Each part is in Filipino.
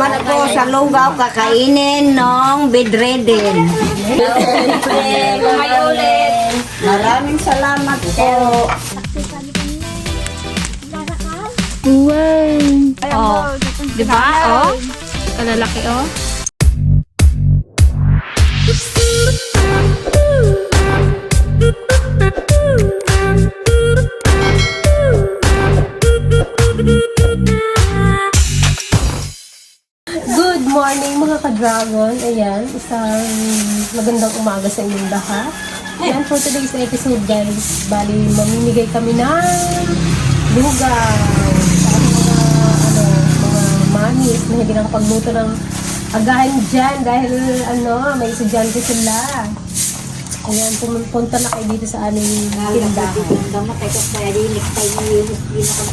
Salamat po sa lugaw kakainin ng bedridden. May ulit. Maraming salamat po. Wow. Oh. Di ba? Oh. Kalalaki oh. Morning mga ka-dragon. Ayan, isang magandang umaga sa inyong lahat. Ayan, for today's episode guys, bali mamimigay kami ng lugaw sa mga, ano, mga mamis na hindi nakapagluto ng agahan dyan dahil ano, may estudyante sila. Ayan, pumunta na kayo dito sa aming tindahan.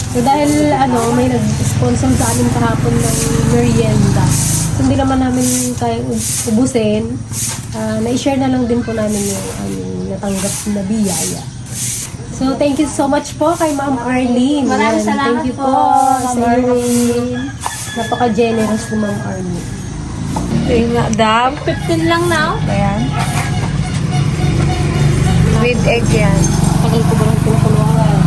So dahil ano, may nag-sponsor sa amin kahapon ng merienda. So hindi naman namin kayang ubusin. Ah, na-share na lang din po namin yung aming natanggap na biyaya. So thank you so much po kay Ma'am Arlene. Maraming salamat Thank you po, Ma'am sa inyong napaka-generous ni Ma'am Arlene. Daw. 15 lang na oh. Ayan. With egg yan. Tagal ko ba lang pinakuluan?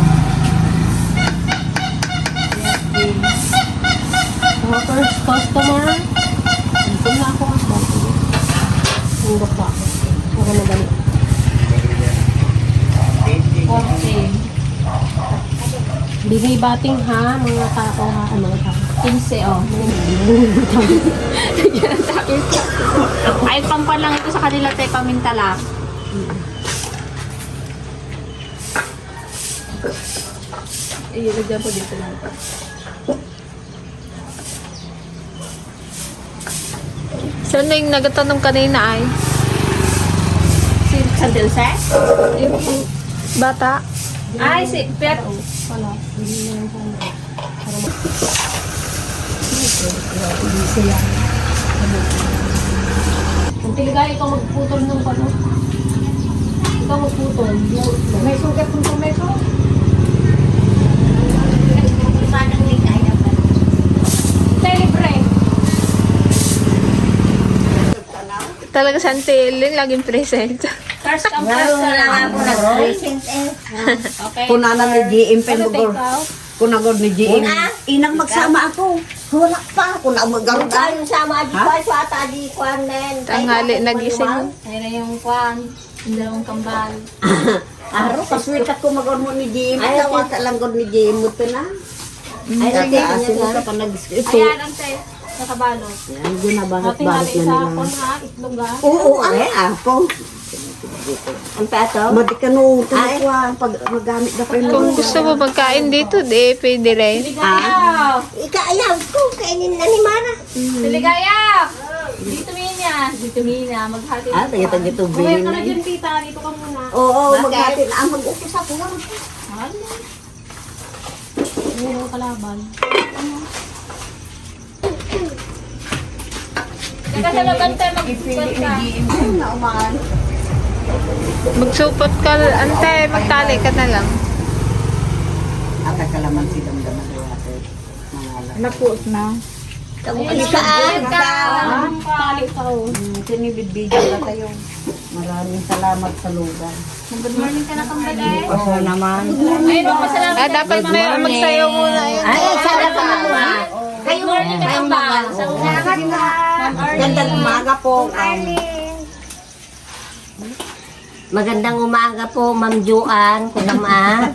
Mga first customer, dito na ako. Tundok pa ako. Na dali. Okay. Bigay bating ha, mga tao ha, ano ha. 15 oh. Ay, pampan lang ito sa kanila tayo paminta lang. Eh, lagyan ko dito lang. Saan na yung nagatanong kanina ay? Sa Dilse? Bata. Ay, si Pet. Wala. Hindi na lang ma- Hindi. Ang tiligay, ikaw magputol ng pano. Ikaw magputol. May sugat kung tometo. Celebre. Talaga sa Antiling, laging present. First come first na lang serve. ako nag-present eh. Okay. Kunana ni GM Ano Penugor. Kunagod ni GM. Inang magsama ako. Wala pa. Kuna maggarod Ayun sama di pa sa ata di kwan men. Tanghali nagising. Ayun na yung kwan. Yung dalawang kambal. Aro, paswit ako magod mo ni GM. Ay, ako sa langgod ni GM mo ito na. Ay, Ay, ate, ate, asin ate. ka pa nag-ito. Ayan ang. Sa kabalot. Yan, natin na sa nila. kon ha, itlog ha. Oo, ay, ako. Ang pato. Madi ka nung tinakwa pag magamit na kayo Kung gusto mo magkain dito, di, pwede rin. Ligaya! Ikaayaw ko. Kainin na ni Mara. Ligaya! Dito minya. Dito minya. Maghati. Ah, tayo tayo ito, Kumain bilhin ka na. dyan, tita. Dito ka muna. Oo, maghati na. Ah, mag-upos ako. Ayun ang kalaban. Teka sa laban tayo mag-ipot ka. Na umahan. Magsupot ka, ante, magtali ka na lang. Ata kalaman si damdaman ko ate. Mga Napuot na. Kaan ka. Tali ka oh. Sinibidbidyo na tayo. Maraming salamat sa lugar. Good morning ka na kambal eh. Ako naman. Ayun masalamat. Ah, dapat may magsayaw muna yun. Ay, sana pa mo. Kayo morning ka kambal. Sa umaga po. Magandang umaga po, Ma'am Juan, kunama.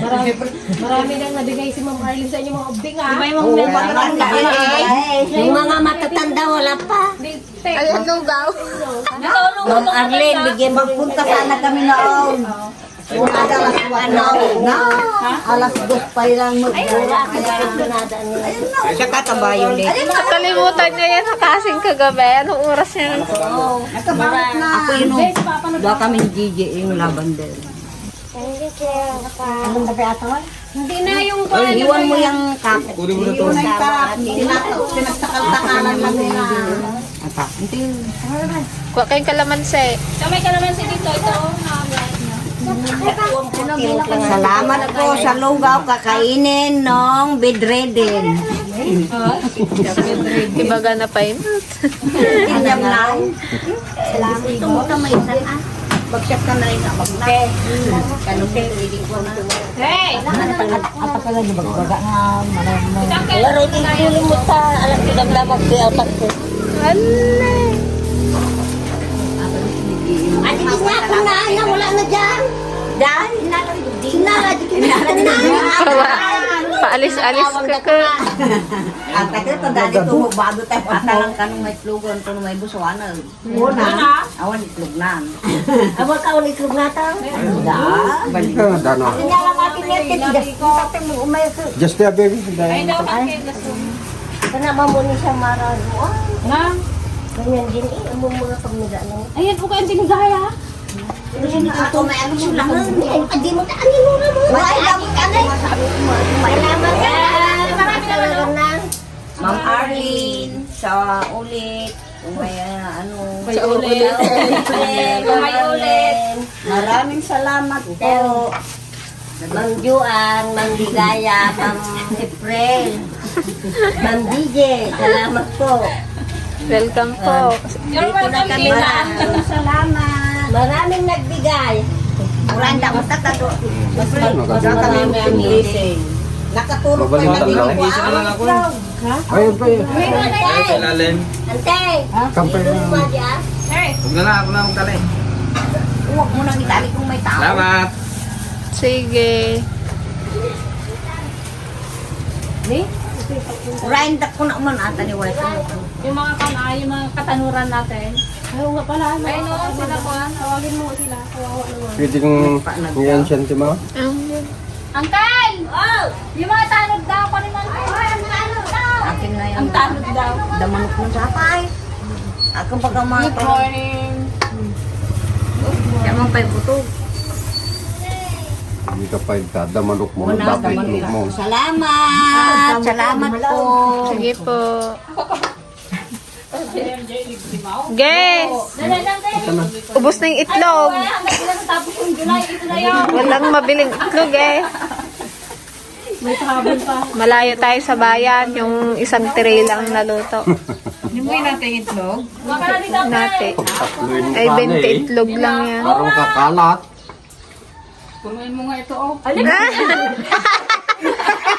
Marami, marami nang nabigay si Ma'am Arlene sa inyo mga ubding ha. Diba yung parang Eh, Yung mga matatanda, wala pa. Ay, ang lugaw. Ma'am Arlene, bigyan mo Magpunta sana kami noon. Kung ada alas ano, na, alas dos pa lang mag Wala ka na Siya katabayo ulit. Nakalimutan niya yan sa kasing kagabi. Anong oras niya? Nakabarat na. Ako yun, doon kami ni Gigi, yung lavender. Anong gabi atawan? Hindi na yung Ay, iwan mo yung cup. Iwan mo yung cup. Pinagsakal-takalan lang nila. Ata. Hindi. Kuha kayong kalamansi. Kamay ka naman si dito. Ito oh. Salamat po sa lugaw kakainin ng bedridden. Ibaga na pa yun. Inyam lang. Salamat. Ito mo ka may isa ah. Bagsyat ka na rin na magte. Kanutin, hindi ko na. Hey! Laro din kuling mo sa alam ko damdamak ko atak ko. Ay, hindi nga ako na, na wala na dyan. Dahil, sinara, di kinara na. Paalis-alis ka ka. At tayo, tanda dito mo, bago tayo patalang ka nung may tlugon, kung may busuan. Una. Awan, itlog na. Awan ka, ulit itlog na ta. Da. Balik. Dano. Sinala natin yan, titigas ko. Tatay mo, umay ko. Just there, baby. Ay, daw makikas. Kanama mo ni siya marano. Na? Ganyan din eh, ang mga pamilya lang. Ayan po kayo tinigaya. Ako may ano lang. Hindi mo taan mo na mo. May damot ka na. Salamat ka. Marami Ma'am Arlene, sa ulit. Kung may ah, ano. Sa ulit. May ulit. Maraming salamat po. Mang Juan, Mang Ligaya, Ma'am April, Ma'am DJ, salamat po. Welcome po. You're welcome, Maraming salamat. Maraming nagbigay. Maraming dapat tatato. Mas Maganda. kami may blessing. Nakatulog pa na na lang ako. Ayun pa yun. Ay, sa ilalim. Ante, Kampay na. pa. Huwag na lang, ako na magtali. Huwag mo nang itali kung may tao. Salamat. Sige. Urain dak ko na man ata ni Wife. Yung mga kana, yung mga katanuran natin. Ayaw nga pala. Ayun o, sila po. Tawagin mo sila. Kawawa naman. Pwede kong ngayon siya, Tima. Uncle! Oh! Yung mga tanod daw ko ni Uncle. ang tanod daw! Akin na yan. Ang tanod daw. Damanok ng sapay. Ako baga mga Good morning. Yaman pa'y butog. Hindi ka pa kada manok mo. Una, Dapat damanok itlog mo. Salamat! Salamat po! Sige po. Guys! Ubus na yung itlog. Tapos yung July, ito na yun. Walang mabiling itlog eh. May pahabol pa. Malayo tayo sa bayan. Yung isang tray lang naluto. Makarami daw Natin. Pagtatluin mo Ay, sana 20 eh. itlog lang yan. Parang kakalat.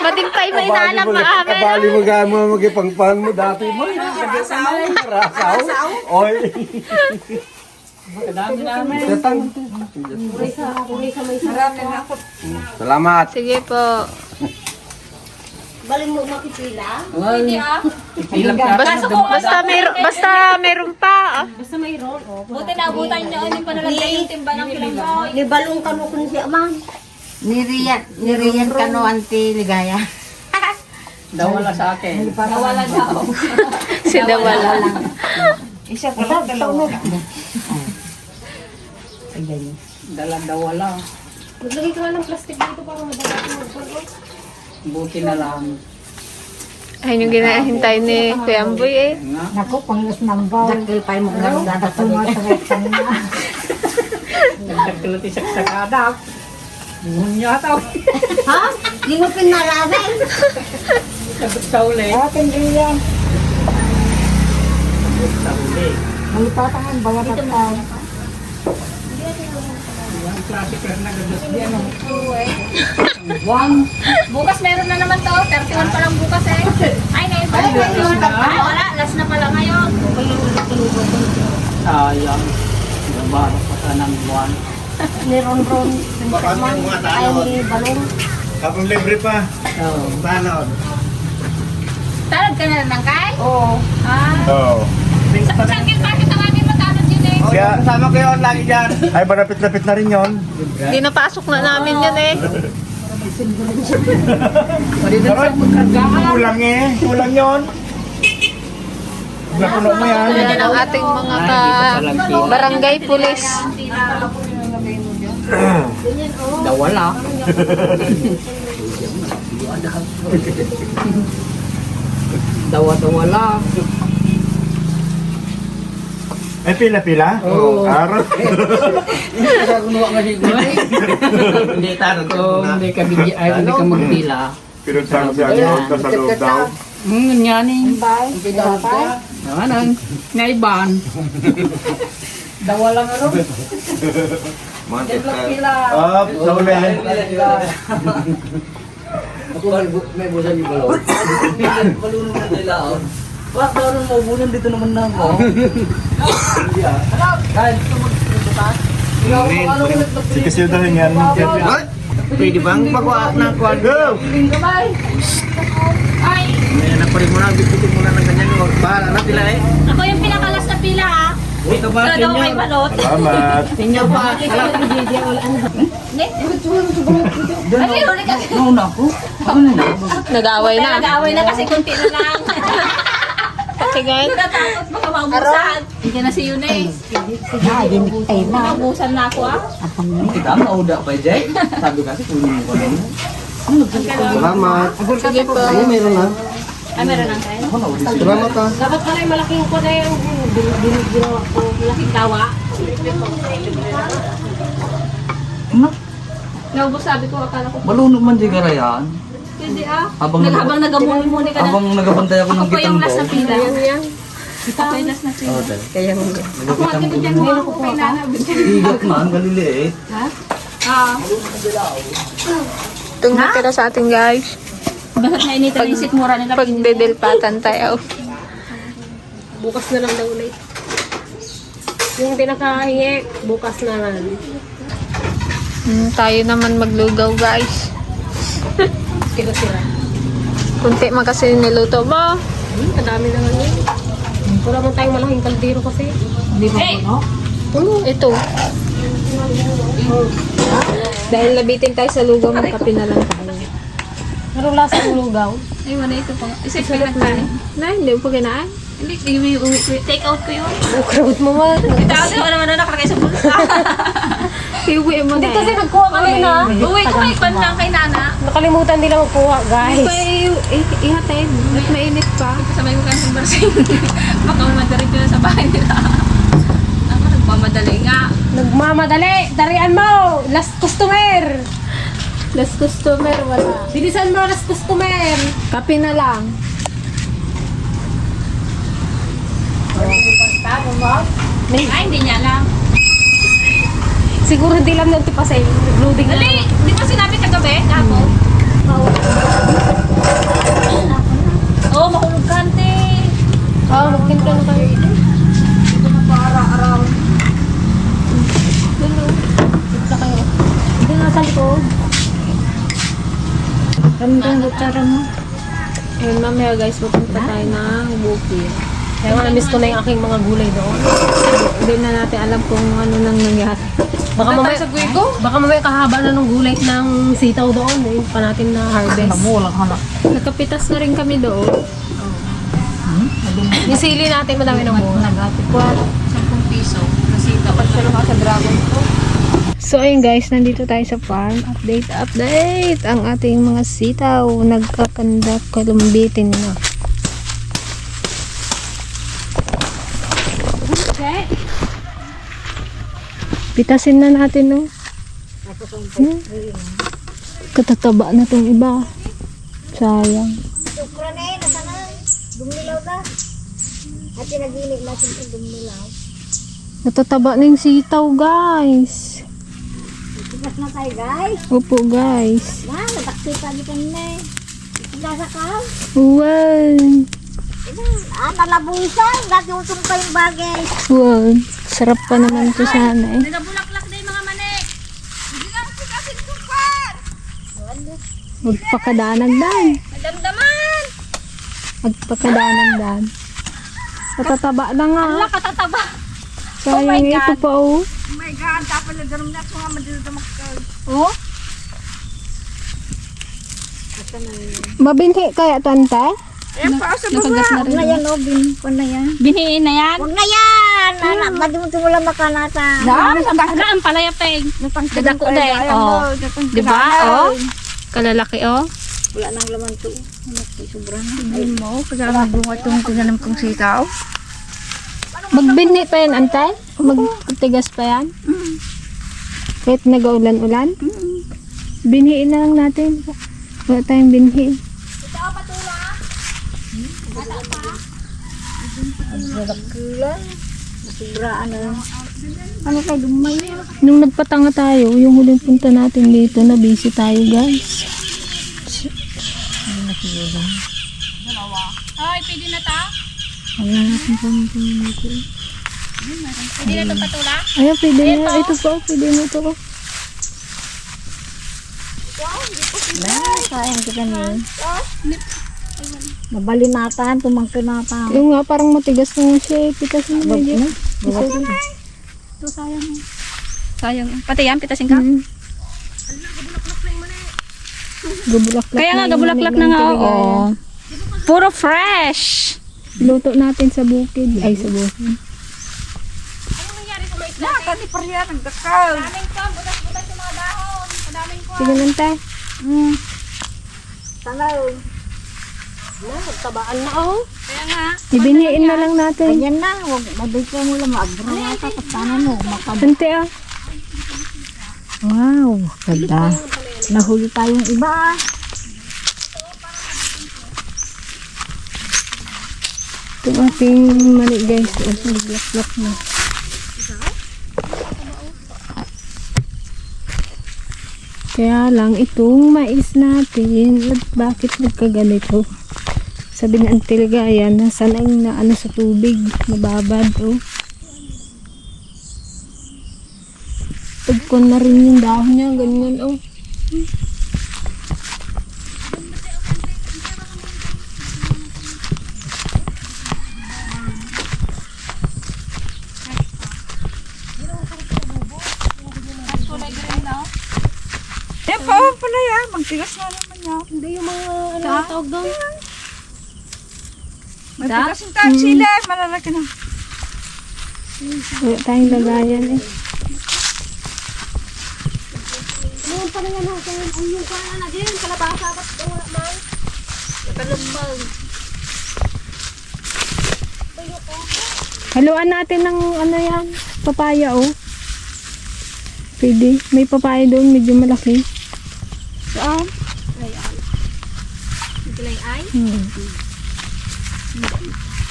Mating tayo may inalam pa amin. Kabali mo gaya mo magipangpan mo dati mo. Rasaw. Rasaw. Oy. Tatang. Salamat. Sige po. Baling mo makipila? Basta, basta, meron, basta meron pa. Basta may roll, oh. Buti naabutan niyo yung panalagay yung timba ng kilamboy. Ni balong kano kun siya man. Ni Rian, ni Rian kano anti ligaya. Dawala sa akin. Nawala daw. Si Dawala. Dalang dawala. Maglagay ka nga ng plastic dito para madalas mag Buti na lang. Ayun yung ginahintay ni Kuya Amboy eh. Nga. Dakil pa mo nga dapat Nagdagdalat isa sa kadak. Buhon niya ito. Ha? Di mo pinaramin? Sagot sa uli. Atin din yan. Sa uli. Yung klase ka na gagas diyan. Bukas meron na naman to. 31 pa lang bukas eh. Ay, ngayon pa lang ngayon. Ay, wala. Last na pala ngayon. Sayang. Gabara pa sa ng buwan. Ni Ron Ron. Ayaw ni balong. Kapag libre pa, Oo. paano? Tanod ka na lang, Kay? Oo. Ah. Oo. Sa sakit, bakit yun? Kaya kasama kayo lagi dyan. Ay, malapit-lapit na rin yon. Hindi napasok na namin yun eh. Kulang eh. Kulang yon. Napuno mo yan. Yan ang ating mga ka barangay pulis. Dawala. Dawa-dawala. Eh, pila-pila? Oo. Araw. Hindi taro ko, hindi ka bigyan, ay hindi ka magpila. Pinuntahan siya doon, sa loob daw. Hmm, yan eh. Naman ang naiban. Dawa lang ano? Pila. Ah, sa ulihan. Ako may busan yung balon. Balon na nila. Bakit daw nang maubunan dito naman na ako? Hindi ah. Kahit ito magbutas. Si Kasildahin yan. Pwede bang pagwa na kuwan? Go! Ay, May naparin mo na, bibitin mo na ng ganyan. Huwag bahala na sila eh. ako yung pinakalas na pila ha. Ito ba, Ito daw may tinyo? balot. Salamat. Tinyo pa. Alam ko. Ne? Huli ka. Noon ako. Ano na? Nag-away na. Nag-away na kasi kunti na lang. Okay guys. Natatakot baka maubusan. Hindi na si Yune. Ay, Maubusan na ako ah. Kita ang nauda pa, Jay. Sabi kasi kunin mo ko na. Salamat. Sige po. Ano meron na? Ay, meron lang tayo. Salamat ha. Dapat pala yung malaking ko na yung ginawa ko. Malaking tawa. Naubos sabi ko, akala ko. Balunod man di garayan. Hindi ah. Habang Nag- habang nagamuni-muni ka na. Habang nagabantay ako ng Ako kitang yung ko. last na pila. Ako yung last na pila. Kaya Ako nga dito dyan, hindi ako kay Nana. Higat man, galiliit. Ah. Itong natira sa atin guys. Bakit nainitan yung sikmura nila? Pagdedilpatan tayo. bukas na lang daw ulit. Yung pinakahingi, bukas na lang. Hmm, tayo naman maglugaw guys. Sira-sira. Kunti man kasi niluto mo. Hmm, kadami na nga yun. Wala man tayong malaking kaldero kasi. Hey! Ano? Ito. Dahil nabitin tayo sa lugaw, magkape na lang tayo. Pero lasa ng lugaw. Ay, wala ito pa. Isa pa lang tayo. Na, hindi mo pa kinain. Hindi, take out ko yun. Oh, crowd mo man. Ito ako naman naman nakalagay sa bulsa. Iuwi mo na Hindi kasi eh. nagkuha kami na. Uwi ko may pan lang kay Nana. Nakalimutan nila magkuha, guys. Pa, i- i- ihatid. Ba't mainit pa? Kasabay ko kayo ng barsing. Baka madari ko sa bahay nila. Ako nagmamadali nga. Nagmamadali. Darian mo. Last customer. Last customer, wala. Bilisan mo, last customer. Kape na lang. Ay, hindi niya alam. Siguro hindi lang nun tipasay. Loading na. Dali! Di ba sinabi kagabi? Kahapon? Oo, oh, mahulog ka, ante. Oo, magkinta na tayo. Sa kayo. Hindi nga sa likod. Ramdam kutsara mo. Ayun, mamaya guys, pupunta tayo ng bukid. Kaya nga, na-miss ko na yung aking mga gulay doon. Hindi na natin alam kung ano nang nangyari. Baka mamaya, baka mamaya kahaba na ng gulay ng sitaw doon. Eh, pa natin na harvest. Walang hanak. Nakapitas na rin kami doon. Yung sili natin, madami ng bunga. 10 piso. Kasi dapat siya lang sa dragon ko. So ayun guys, nandito tayo sa farm. Update, update! Ang ating mga sitaw, nagkakanda kalumbitin na. Pitasin na natin, no? Hmm? Katataba na tong iba. Sayang. Sukra na eh, nasa na. Dumilaw ka. At tinagilig natin sa dumilaw. Natataba na yung sitaw, guys. Tigas na tayo guys. Opo, guys. Na, natakti pa di kanina eh. Nasa ka. Wow! Ah, nalabusan. Dati utong pa yung bagay. Wow! Sarap pa naman to sana eh. Nagabulaklak na yung mga mani. Hindi nga kasi kasi sukar. Magpakadanan dan. Madamdaman. Magpakadanan dan. Natataba na nga. Wala katataba. Sayang ito pa oh. Oh my God, tapos na darum na mga madildamak ka. Oh? Mabinhi kaya to ante? Nakagat na rin. Huwag na yan, oh, bin. Huwag na yan. Biniin na yan. Huwag na yan. Nana, madimutin mo lang makanata. Ang bakla, ang palayapeg. Dadak ko din. Oh. Di ba? Oh. Kalalaki, oh. Wala nang laman to. Ano, sobra na. Ayun mo, kasama bunga itong tinanam kong sitaw. Magbinhi pa yan, antay? Magtigas pa yan? Kahit nag-ulan-ulan? Binhiin na lang natin. Wala tayong binhi. Ano kay dumay? Nung nagpatanga tayo, yung huling punta natin dito, na busy tayo guys. Ay, pwede na ta? Pwede na itong patula? Ayun, pwede na. Ito po, pwede na ito po. Sayang kita niyo. Mabalimatan, tumangkinatan. Yung nga, parang matigas na nga siya. eh. Pitas na medyo. Ito, sayang. Sayang. Pati yan, pitasin ka? Mm. Gabulaklak Kaya nga, na gabulaklak na nga. ng Oo. Puro fresh. Luto natin sa bukid. Ay, sa bukid. Daming kon, butas-butas yung mga dahon. Kadaming kon. Sige lang tayo. Tabaan na ako. Ibiniin na lang natin. Ganyan na, huwag mabigyan mo lang, maabra na ka, paano mo, makab... Ante ah. Wow, ganda. Nahuli tayong iba. Ito ang ating mali guys. Oh, naglaklak na. Kaya lang itong mais natin, at bakit nagkaganito? Sabi ng antilgaya, nasanay na ano sa tubig, nababad oh. Tagkon na rin yung dahon niya, ganyan oh. Hindi yung mga ano tawag doon. Wala tayong lagayan eh. Noon pa na yan ha. Kaya ang yung kana na din. Kalabasa. Ba't wala man? Haluan natin ng ano yan, papaya oh. Pwede. May papaya doon, medyo malaki. Saan? Hmm.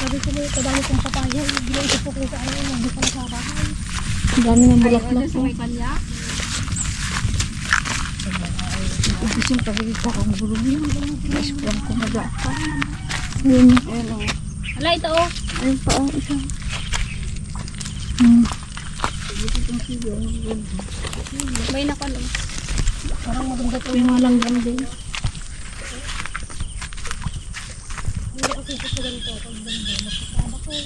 Sabi ko may kadami kong papaya. Ginay ko kung saan yun. Hindi pa sa bahay. Ang dami ng bulaklak oh. may kanya? Gusto pagkikita kong bulong yun. Mas kung kumaga pa. Yun. Ala, ito oh. Ayun pa, oh, isa. May nakon. oh. Parang maganda to. May mga langgam din.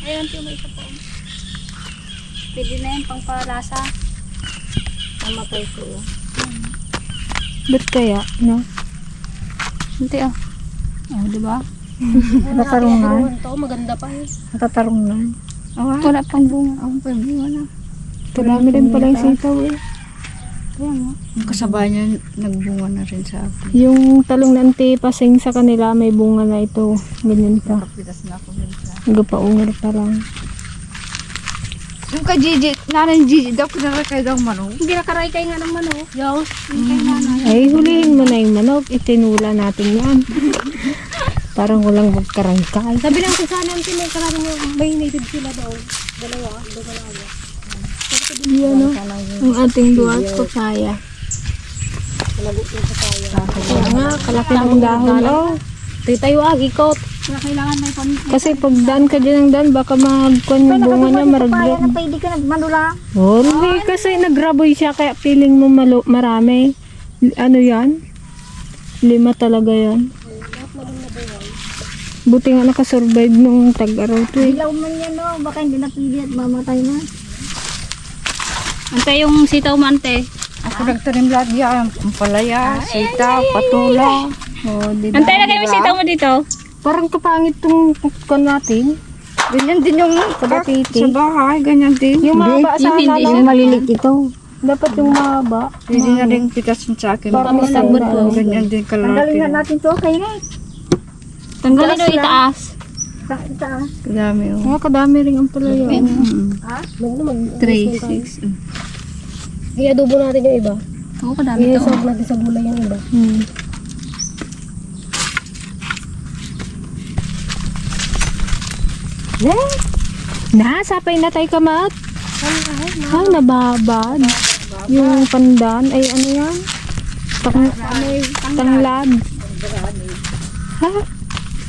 Ayun, tiyo may isa po. Pwede na yan pang palasa. Namatay ko. oh. Ba't kaya, no? Hindi ah. Oh, di ba? Nakatarong na. Ito maganda pa eh. Nakatarong na. Wala pang bunga. Ang pabunga na. Kadami rin pala yung sitaw eh. Ang kasabay niya, nagbunga na rin sa akin. Yung talong na antipasing sa kanila, may bunga na ito. Ganyan pa. Kapitas na ako minsan. Nagapaungar pa lang. Yung kay Gigi, nanan Gigi, daw kinarakay daw manong. Hindi nakaray kayo nga ng manok. Yo. Ay, hulihin mo na yung manok. Itinula natin yan. Parang walang magkarangkay. Sabi lang kung saan ang karami nyo. May native sila daw. Dalawa. Dalawa. Yan o. Ang ating duwat papaya. Kaya nga, kalaki ng dahon. Oh. Agi ko. Kaya kailangan may pan... Kasi pag daan ka dyan ng daan, baka magkuhan yung bunga niya, maragdag. na pwede ka nagmanula. Oh, hindi. Kasi nagraboy siya, kaya feeling mo malo, marami. Ano yan? Lima talaga yan. Buti nga nakasurvive nung tag-araw to eh. Ilaw man yan, no? Baka hindi na pwede at mamatay na. Ante yung sitaw mo, ante. Ako nagtanim lahat yan. Palaya, sitaw, patula. Oh, di? Ante, lagay mo yung sitaw mo dito. Parang kapangit tong kuhan natin. Ganyan din yung Kapatiti. bahay, ganyan din. Yung mahaba sa hindi ano, Yung malilit ito. dapat yung mahaba. Pwede na rin pitasin sa akin. Baka may sagbot po. Ganyan din kalaki. Tanggalin na natin to, kay Ray. Tanggalin o itaas. Kadami oh. Ah, kadami rin ang pala yun. Mag, mag, 3, 6. I-adobo natin yung iba. Oo, kadami to. I-serve natin sa gulay yung iba. Hmm. Ne? Na, sapay na tayo kamat. Ay, nababad. Yung pandan, ay ano yan? Tang, tanglad. Ha?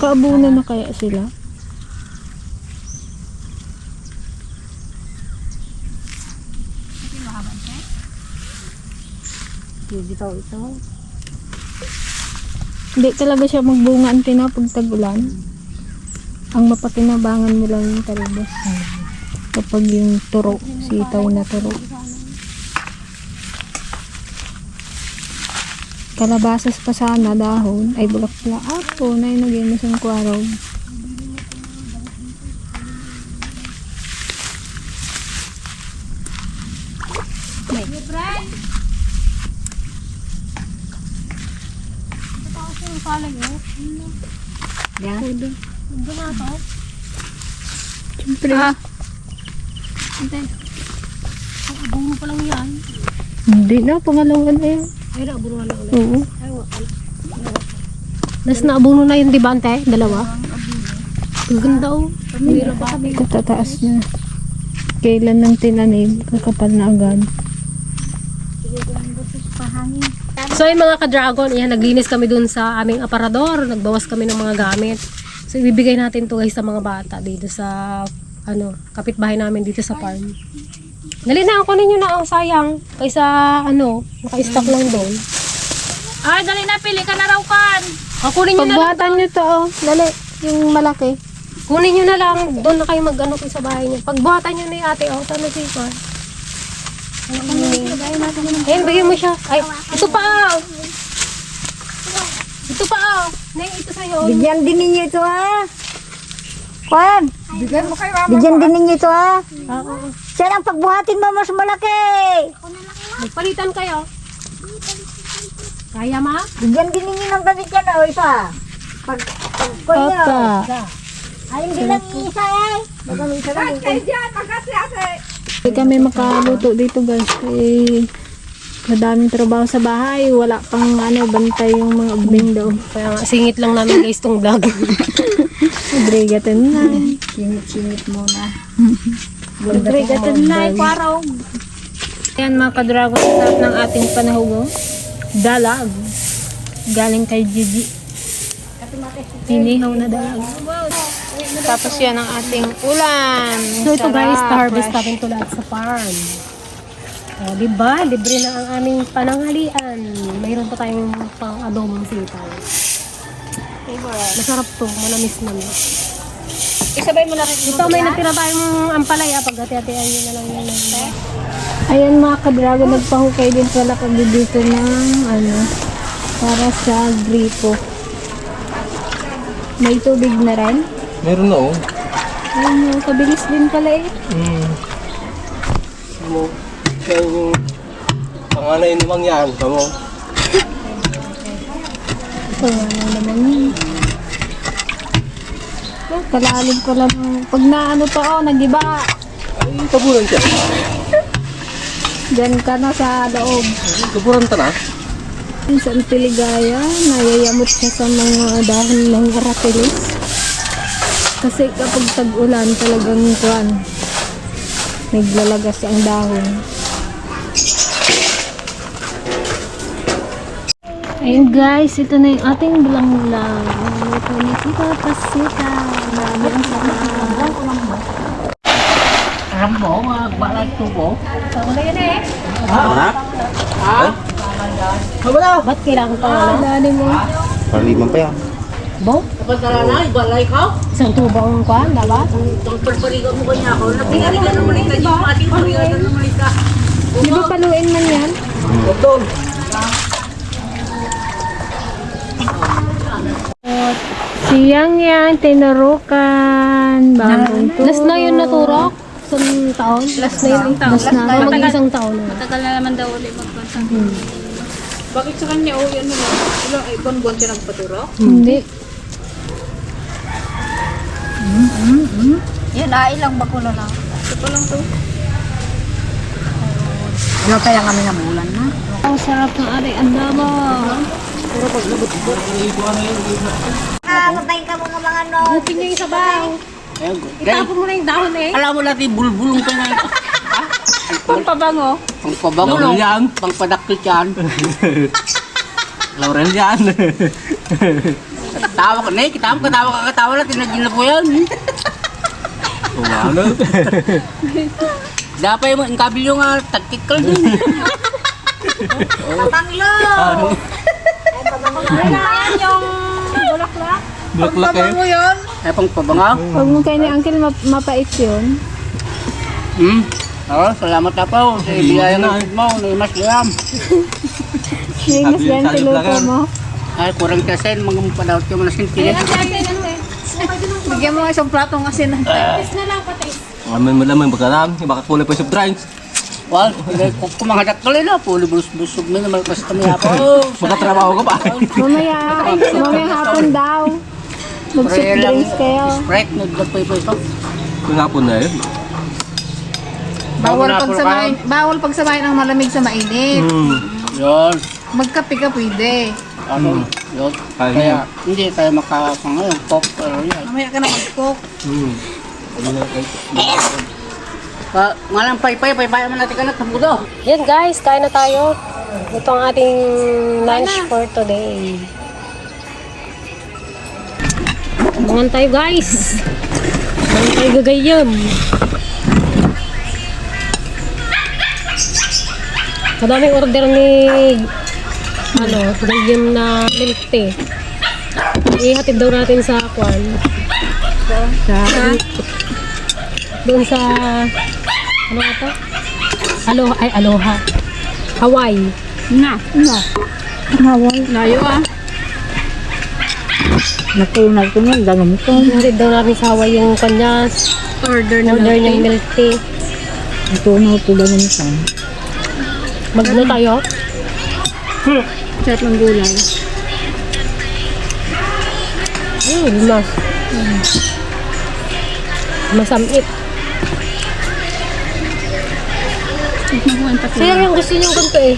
Nakaabunan na kaya sila? Bibitaw ito. Hindi talaga siya magbunga ang tina pag tag-ulan. Ang mapakinabangan lang yung talbos. Kapag yung turo, sitaw na turo. Kalabasas pa sana dahon, ay bulak-bulak ako na yung naging masang kwaraw. Siyempre. Ah. Abuno pa lang yan. Hindi na, pangalawa na yan. Ay, naabuno na ulit. Oo. Nas na abuno na yun, di ba, ante? Dalawa? Ang ganda oh. Katataas na. Kailan ng tinanim, kakapal na agad. So yung mga ka-dragon, yan, naglinis kami dun sa aming aparador. Nagbawas kami ng mga gamit. So ibibigay natin to guys sa mga bata dito sa ano, kapitbahay namin dito sa farm. Dali na, kunin nyo na ang sayang. Kaysa ano, naka-stock lang doon. Ay, dali na, pili ka na raw kan. Ah, kunin nyo na lang. Pagbuhatan nyo to, oh. Dali. Yung malaki. Kunin nyo na lang. Doon na kayo mag-ano kayo sa bahay niyo. Pagbuhatan nyo na yung ate, oh, tama si Ikon. Ayun, bigyan mo siya. Ay, ito pa, oh. Ito pa, oh. Nay, ito sa'yo. Bigyan din ninyo ito ha. Kwan. Bigyan mo kay mama. Bigyan din ninyo ito ha. Oo. Siya ang pagbuhatin mo mas malaki. Magpalitan kayo. Kaya, ma? Bigyan din ninyo ng damit yan o isa. Pag, pag niyo. Papa. Ay, hindi lang isa eh. Baka isa lang. Hindi kami makaluto dito guys. Eh, madaming trabaho sa bahay. Wala pang ano, bantay yung mga ubing daw. Kaya nga, singit lang namin guys tong vlog. Brigatan na. Singit-singit muna. Brigatan na. Kwaraw. Ayan mga ka-dragon, sarap ng ating panahugo. Dalag. Galing kay Gigi. Tinihaw na dalag. Tapos yan ang ating ulan. So ito guys, harvest natin to lahat sa farm. O, di ba? Libre na ang aming pananghalian. Mayroon pa tayong pang adobong sitaw. Masarap to, manamis namin. Isabay mo na rin. Ito may natira tayong ampalaya. Pagkati-hatian nyo na lang yun. Ayan mga ka-dragon, nagpahukay din pala kami dito ng ano, para sa gripo. May tubig na rin. Meron na oh. Ayun, yung kabilis din pala eh. Hmm. Mo, yung panganay namang yan. Kamo. Ito, ano naman yun. Oh, kalalim ko lang. Pag na ano to, oh, nagiba. Ay, kaburan siya. Diyan ka na sa loob. Kaburan ta na. Sa Antiligaya, nayayamot siya sa mga dahon ng aratilis. Kasi kapag tag-ulan, talagang kuan, naglalagas ang dahon. Ayun guys, ito na yung ating bulang-bulang. Ito ni Tita Pasita. Marami ang sarap. Rambo, magbalay tubo. Ba't kailangan pa wala? Dali mo. Parliman pa yan. Bo? Kapantara na, ibalay ka. Isang tubang kwan, dapat? Itong perparigan mo kanya ako. Napinaligan naman ito. Mo ating parigan naman ito. Di ba paluin man yan? Doon. Siyang yan, tinurukan. Bagong to. Last na yun naturok? Isang taon? Last na yun? Last na. Mag-isang taon na. Tagal na naman daw ulit magpasang. Bakit sa kanya, oh, yan mo, ilang ibon-bon siya nagpaturo? Hindi. Yun, ah, ilang bakulo lang. Ito pa lang to. Ano kaya kami na bulan na? Ang sarap ng ari, ang dama. Nakakatayin ka mga mga no. Bukin niyo yung sabaw. Itapon mo na yung dahon eh. Alam mo natin, bulbulong ka na ito. Pampabango. Pang pabango yan. Pang padakit yan. Laurel yan. Katawa ka na eh. Katawa ka, katawa ka, katawa lang. Tinagin na po yan. Ano? Dapat mo, ang kabilyo nga, ka din. Panglo! Bulaklak eh. yun? Ay, pang pabango. Huwag mo kayo ni Uncle map- mapait yun. Hmm. Oo, salamat na po. Sa ibigay ng mo, ni Mas Liam. Naingas yan, tiluto mo. Ay, kurang kasen, mga mapadaot yung mga sinti. Bigyan mo isang platong asin. Amin mo naman bakaram, baka kulay pa yung soft drinks. Wal, kung kumahadak ka rin na, puli busog mo na malpas kami hapo. Makatrabaho ka pa. Mamaya, mamaya hapon daw. Mag-soup drinks kayo. Sprite, nagdagpay po ito. Kung hapon na yun. Bawal pagsamahin, bawal pagsamahin ng malamig sa mainit. Hmm. Yun. Magkape ka pwede. Ano? Yun. Kaya Kaya, hindi tayo makapang pop. Pero yan. Mamaya ka na mag-cook. Hmm. Pa, ngalang paypay, paypay man natin ka na. Yan guys, kain na tayo. Ito ang ating lunch for today. Abangan tayo guys. Abangan tayo gagayam. Kadaming order ni ano, gagayam na milk tea. Ihatid daw natin sa kwan. Sa doon sa ano nga to? Aloha, ay aloha. Hawaii. Na, na. Hawal. Layo ah. Nakunag ko nga, ganun ko. Hindi daw namin sa Hawaii yung kanyas. Order na Order niyang milk tea. Ito na ito ganun ko. Magno tayo? Chat ng gulay. Hmm, mas. Masamit. Pa Sino yung gusto niyong ganito eh?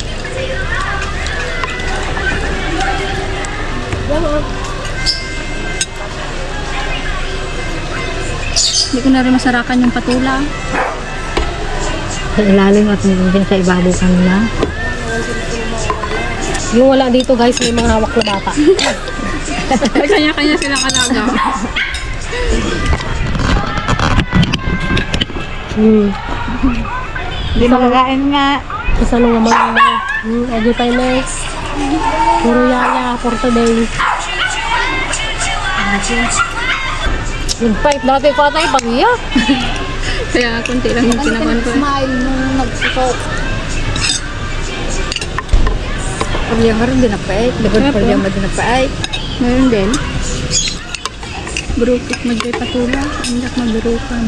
Hindi ko na rin masarakan yung patula. Sa ilalim at din sa ibabaw kanila. Yung wala dito guys, may mga hawak na bata. Kanya-kanya silang alaga. Hmm. Hindi makakain nga. Tapos ano naman na, hmm, egg tayo next. Puro yaya for today. Pipe dati pa tayo pag-iyak. Kaya kunti lang yung kinakuan ko. Smile nung nagsutok. Pagyan ka rin din na pait. Libad pagyan mo din na pait. Meron din. Burukit dyan patula. Hindi ako maburukan.